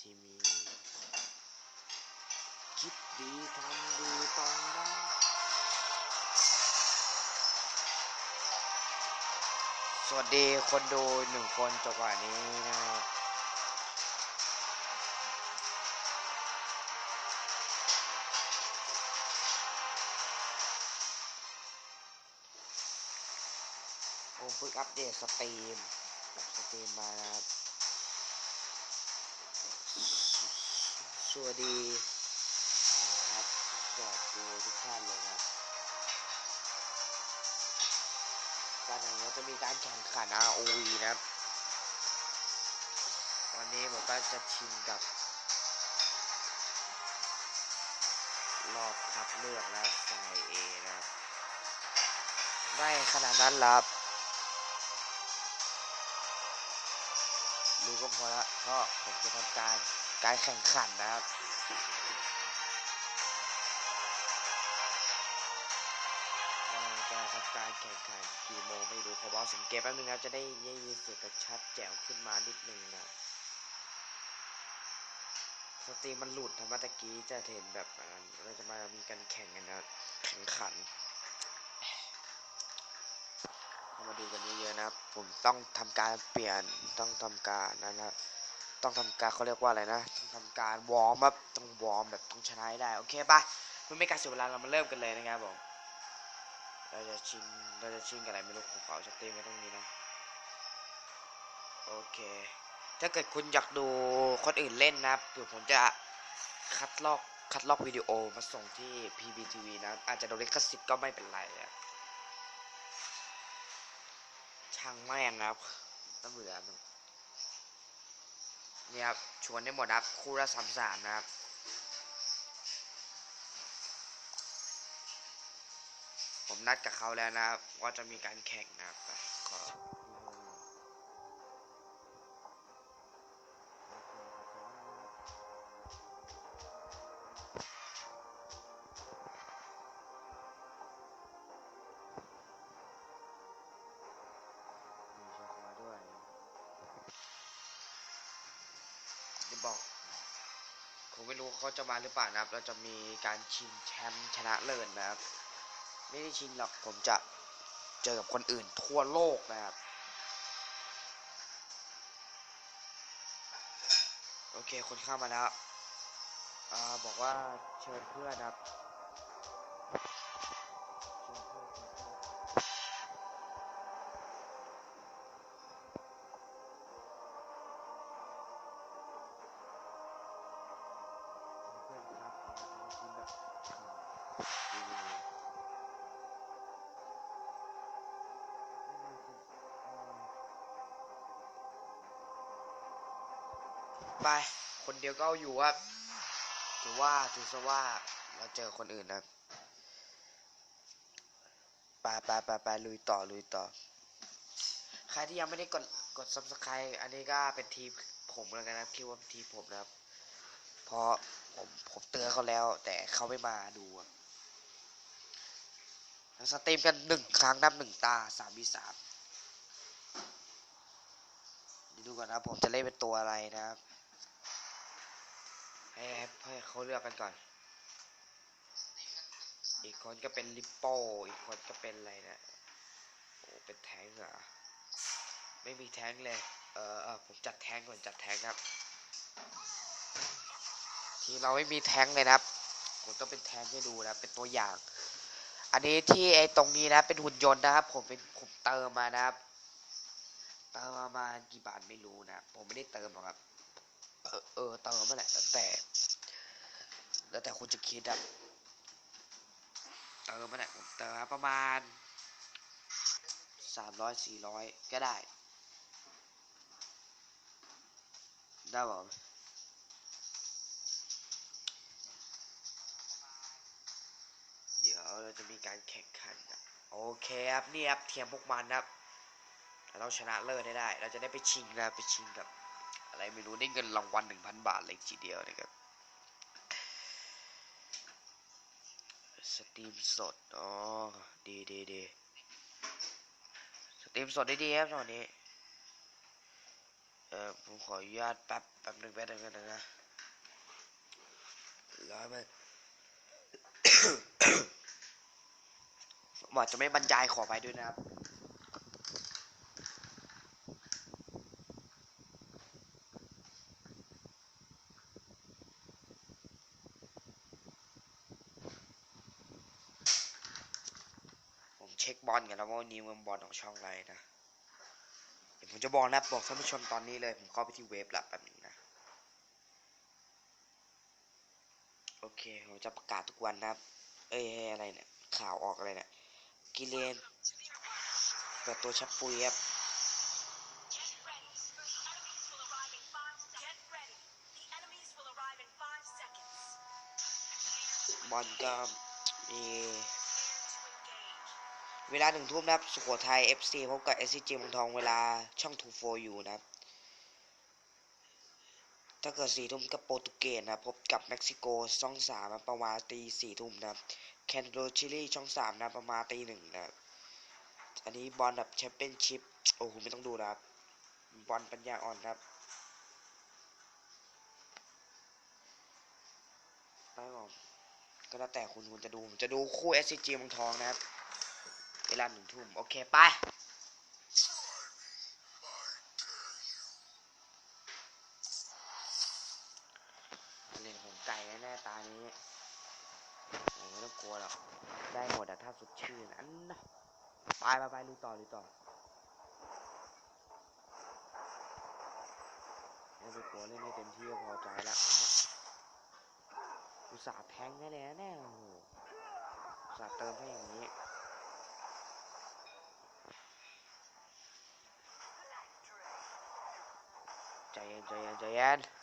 ที่มี คิดดีทำดีต้องได้สวัสดีคนดูหนึ่งคนจังหวะนี้นะครับผมเพิ่งอัปเดตสตรีม สตรีมมานะครับ สวัสดีครับยอดดูทุกท่านเลยครับการแข่งขันจะมีการแข่งขัน ROV นะครับ วันนี้ผมก็จะชิงกับ รอบคัดเลือกแล้วฝ่าย A นะครับ ไม่ขนาดนั้นหรอกรู้ก็พอละเพราะผมจะทำการ การแข่งขันนะครับเราจะทำการแข่งขันกี่โมงไม่รู้ขอบอกสังเกตแป๊บนึงครับจะได้ยินเสียงกระชัดแจ๋วขึ้นมานิดนึงนะสตรีมมันหลุดทำไมตะกี้จะเห็นแบบเราจะมามีการแข่งกันนะแข่งขันเข้ามาดูกันเยอะๆนะครับ ผมต้องทำการเปลี่ยนต้องทำการนั่นนะ ต้องทำการเขาเรียกว่าอะไรนะต้องทำการวอร์มแบบต้องวอร์มแบบต้องชนะให้ได้โอเคปะมันไม่การเสียเวลาเรามาเริ่มกันเลยนะครับผมเราจะชิงเราจะชิงกับอะไรไม่รู้ของเขาสตรีมไว้ตรงนี้นะโอเค ถ้าเกิดคุณอยากดูคนอื่นเล่นนะเดี๋ยวผมจะคัดลอกคัดลอกวิดีโอมาส่งที่ PBTV นะ อาจจะโดนลิขสิทธิ์ก็ไม่เป็นไรอะช่างแม่งครับน่าเบื่อ นเนี่ยครับชวนได้หมดครับคู่ละสามสามนะครับผมนัดกับเขาแล้วนะครับว่าจะมีการแข่งนะครับ เดี๋ยวบอกผมไม่รู้เขาจะมาหรือเปล่านะครับ เราจะมีการชิงแชมป์ชนะเลิศนะครับ ไม่ได้ชิงหรอกผมจะเจอกับคนอื่นทั่วโลกนะครับ โอเคคนเข้ามาแล้วอบอกว่าเชิญเพื่อนครับ ไป คนเดียวก็เอาอยู่ครับถือว่าถือซะว่าเราเจอคนอื่นนะครับไปไปไปไปลุยต่อลุยต่อ ใครที่ยังไม่ได้กดกด subscribe อันนี้ก็เป็นทีมผมแล้วกันนะครับคิดว่าเป็นทีมผมนะครับ เพราะผมผมเตือนเขาแล้ว แต่เขาไม่มาดูอะแล้วสตรีมกันหนึ่งครั้งนับหนึ่งตาสามวิสามดูก่อนนะผมจะเล่นเป็นตัวอะไรนะครับ ให้ให้เขาเลือกกันก่อน อีกคนก็เป็นลิปโป อีกคนก็เป็นอะไรนะ โอ้ เป็นแทงเหรอ ไม่มีแทงเลย เออเออผมจัดแทงก่อนจัดแทงครับ ทีเราไม่มีแทงเลยนะครับ ผมต้องเป็นแทงให้ดูนะ เป็นตัวอย่าง อันนี้ที่ไอ้ตรงนี้นะ เป็นหุ่นยนต์นะครับ ผมเป็นผมเติมมานะครับ เติมมามากี่บาทไม่รู้นะ ผมไม่ได้เติมหรอกครับ ออเออเติมมาแหละแต่ แล้วแต่คุณจะคิดอะเติมมาแหละเติมประมาณสามร้อยสี่ร้อยก็ได้ ได้ผมเดี๋ยวเราจะมีการแข่งขันอะโอเคครับนี่ครับเทียมพวกมันครับเราชนะเลิศให้ได้ เราจะได้ไปชิงนะไปชิงกับ อะไรไม่รู้ได้เงินรางวัลหนึ่งพันบาทเลยทีเดียวนะครับสตรีมสด อ๋อ ดีดีดีสตรีมสดได้ดีครับตอนนี้ เออผมขออนุญาตแป๊บแป๊บหนึ่งแป๊บหนึ่งแป๊บหนึงนะร้อยไปหมอจะไม่บรรยายขอไปด้วยนะครับ เช็คบอลกันแล้วว่าวันนี้มันบอลของช่องอะไรนะเดี๋ยวผมจะบอกนะบอกท่านผู้ชมตอนนี้เลย ผมเข้าไปที่เว็บละแป๊บนึงนะ โอเค ผมจะประกาศทุกวันนะเอ้ยอะไรเนี่ยข่าวออกอะไรเนี่ยกิเลนเปิดตัวชับปุยครับบอลก็มี เวลาหนึ่งทุ่มนะครับ สุโขทัย FC พบกับ SCG เมืองทองเวลาช่อง 2 4 อยู่นะครับ ถ้าเกิดสี่ทุ่มก็โปรตุเกสนะพบกับเม็กซิโกช่องสามประมาณตีสี่ทุ่มนะครับแคนโดชิลีช่องสามนะประมาณตีหนึ่งนะครับ อันนี้บอลแบบแชมเปี้ยนชิพโอ้โหไม่ต้องดูนะครับ บอลปัญญาอ่อนครับไม่บอกก็แล้วแต่คุณคุณจะดูผมจะดูคู่ SCG เมืองทองนะครับ เวลาหนึ่งทุ่มโอเคไปเล่นผมไก่แน่ๆตานี้โอ้ไม่ต้องกลัวหรอกได้หมดอะถ้าสดชื่นอันนะไปไปไปลุยต่อลุยต่อไม่ไปกลัวเล่นให้เต็มที่ก็พอใจละผมอะอุตส่าห์แทงแน่ๆแน่โอ้โหอุตส่าห์เติมให้อย่างนี้ ใจเ